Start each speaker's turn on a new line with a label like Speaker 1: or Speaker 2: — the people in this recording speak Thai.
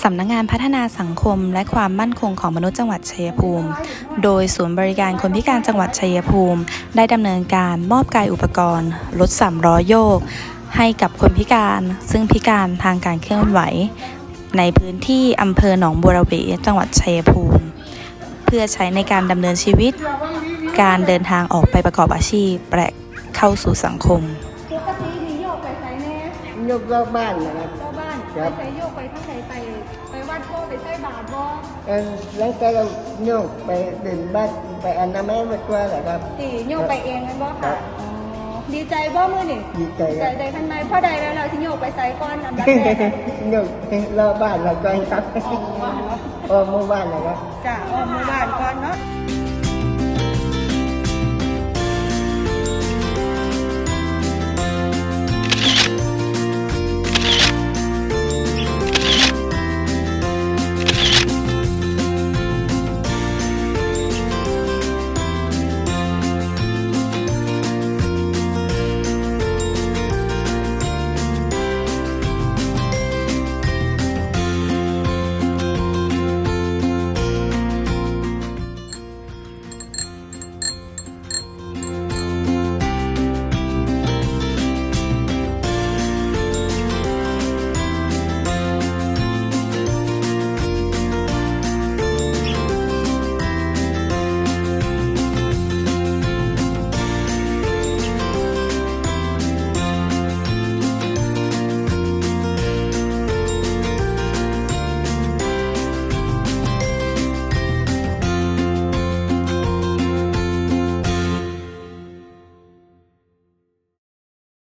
Speaker 1: สำนักงานพัฒนาสังคม และความมั่นคงของมนุษย์จังหวัดชัยภูมิ โดยศูนย์บริการคนพิการจังหวัดชัยภูมิ ได้ดำเนินการมอบกายอุปกรณ์รถสามล้อโยก ให้กับคนพิการ ซึ่งพิการทางการเคลื่อนไหว ในพื้นที่อำเภอหนองบัวระเวจังหวัดชัยภูมิ เพื่อใช้ในการดำเนินชีวิต การเดินทางออกไปประกอบอาชีพและเข้าสู่สังคม
Speaker 2: ปกตินี่โยกไปไสแน่
Speaker 3: ยกรอบบ้านนะครับ
Speaker 2: เจ้าบ้าน
Speaker 3: ครับ
Speaker 2: ไปไสโยกไปทั้งไสไปไปวัดพ่อไปใส่บาตรบ่
Speaker 3: เออแล้วก็เราโยกไปเดินบ้านไปอนามัยมาตัวแหละครับ
Speaker 2: ตีโยกไปเองกันบ่
Speaker 3: ครั
Speaker 2: ค่ะ
Speaker 3: บ
Speaker 2: อ๋อดีใจบ่มื้อนี่
Speaker 3: ดีใจ
Speaker 2: ดี
Speaker 3: ค
Speaker 2: ใจ
Speaker 3: รับ
Speaker 2: ใจข้างในพ่อใดแล้วเราที่โยกไปไสก่อนอันดับแรก
Speaker 3: โยกรอบบ้านเราก็ครับ
Speaker 2: อ๋อ
Speaker 3: พอหมู่บ้านนะครับ
Speaker 2: จ้ะออกหมู่บ้านก่อนเนาะ